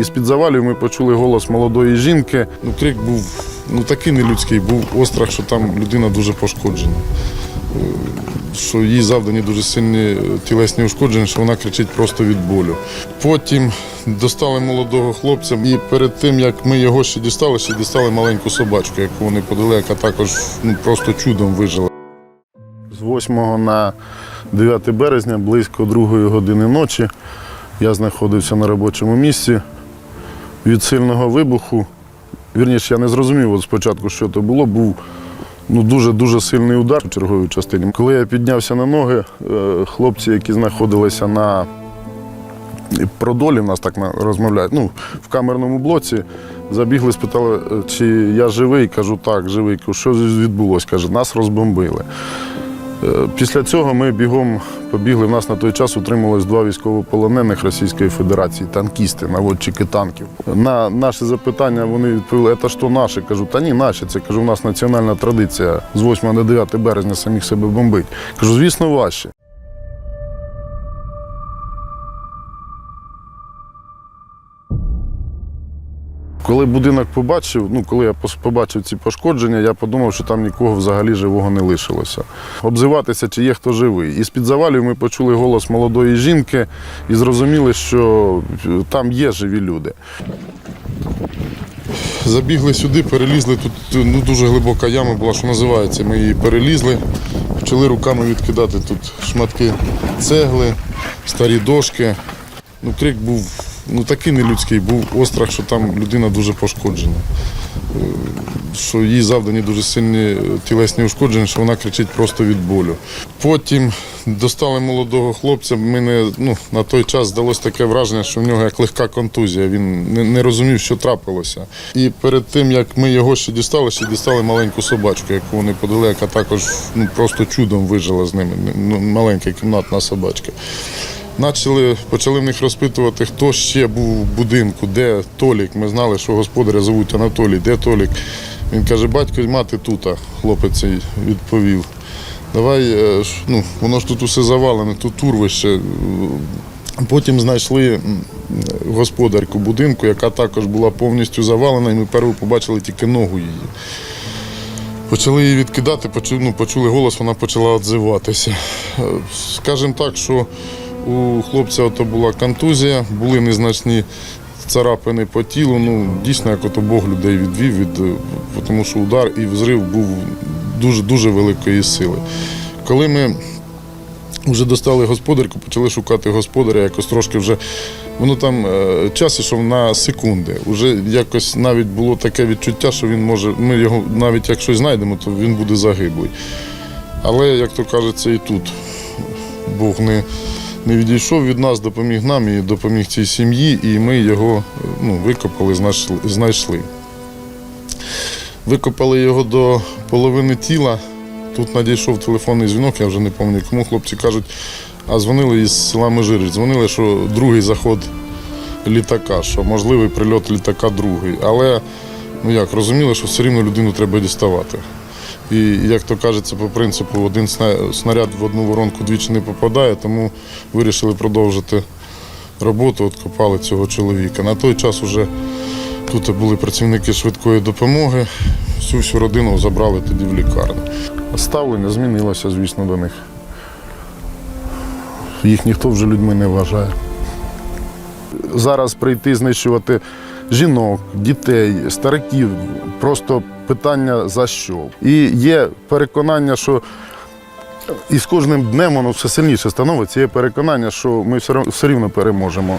Із-під завалів ми почули голос молодої жінки. Ну, крик був ну, такий нелюдський, був острах, що там людина дуже пошкоджена. Е, Що їй завдані дуже сильні е, тілесні ушкодження, що вона кричить просто від болю. Потім достали молодого хлопця, і перед тим як ми його ще дістали, ще дістали маленьку собачку, яку вони подали, яка також ну, просто чудом вижила. З 8 на 9 березня, близько 2 години ночі, я знаходився на робочому місці. Від сильного вибуху, вірніше, я не зрозумів от спочатку, що це було, був ну, дуже-дуже сильний удар в черговій частині. Коли я піднявся на ноги, е, хлопці, які знаходилися на продолі, нас так розмовляють, ну, в камерному блоці, забігли, спитали, е, чи я живий. Кажу, так, живий. Що відбулося? Каже, нас розбомбили. Е, Після цього ми бігом побігли. В нас на той час утрималось два військовополонених Російської Федерації, танкісти, наводчики танків. На наші запитання вони відповіли, це що наші? Кажу, та ні, наші. Це кажу, у нас національна традиція з 8 на 9 березня самих себе бомбить. Кажу, звісно, ваші. Коли будинок побачив, ну коли я побачив ці пошкодження, я подумав, що там нікого взагалі живого не лишилося. Обзиватися, чи є хто живий. Із під завалів ми почули голос молодої жінки і зрозуміли, що е, там є живі люди. Забігли сюди, перелізли. Тут ну, дуже глибока яма була, що називається. Ми її перелізли, почали руками відкидати тут шматки цегли, старі дошки. Ну, крик був ну, такий нелюдський, був острах, що там людина дуже пошкоджена. Е, Що їй завдані дуже сильні е, тілесні ушкодження, що вона кричить просто від болю. Потім достали молодого хлопця. Мене ну, на той час здалося таке враження, що в нього як легка контузія. Він не, не розумів, що трапилося. І перед тим, як ми його ще дістали, ще дістали маленьку собачку, яку вони подали, яка також ну, просто чудом вижила з ними. Ну, маленька кімнатна собачка. Почали, почали в них розпитувати, хто ще був в будинку, де Толік. Ми знали, що господаря звуть Анатолій, де Толік. Він каже, батько і мати тут, хлопець відповів. Давай, е, ну, воно ж тут усе завалене, тут урвище. Потім знайшли господарку будинку, яка також була повністю завалена, і ми першу побачили тільки ногу її. Почали її відкидати, почули, ну, почули голос, вона почала відзиватися. Е, Скажімо так, що у хлопця ото була контузія, були незначні царапини по тілу. Ну, дійсно, як ото Бог людей відвів, від, е, тому що удар і взрив був дуже, дуже великої сили. Коли ми вже достали господарку, почали шукати господаря, якось трошки вже. Воно там е, час ішов на секунди. Уже якось навіть було таке відчуття, що він може, ми його навіть якщо знайдемо, то він буде загиблий. Але, як то кажеться, і тут Бог не, не відійшов від нас, допоміг нам і допоміг цій сім'ї, і ми його ну, викопали, знайшли. Викопали його до половини тіла. Тут надійшов телефонний дзвінок, я вже не пам'ятаю, кому хлопці кажуть, а дзвонили із села Межирич. Дзвонили, що другий заход літака, що можливий прильот літака другий. Але ну як, розуміли, що все рівно людину треба діставати. І як то кажеться, по принципу, один снаряд в одну воронку двічі не попадає, тому вирішили продовжити роботу, от копали цього чоловіка. На той час вже тут були працівники швидкої допомоги, всю всю родину забрали тоді в лікарню. Ставлення змінилося, звісно, до них. Їх ніхто вже людьми не вважає. Зараз прийти знищувати жінок, дітей, стариків просто питання за що. І є переконання, що і з кожним днем воно все сильніше становиться. Є переконання, що ми все рівно переможемо.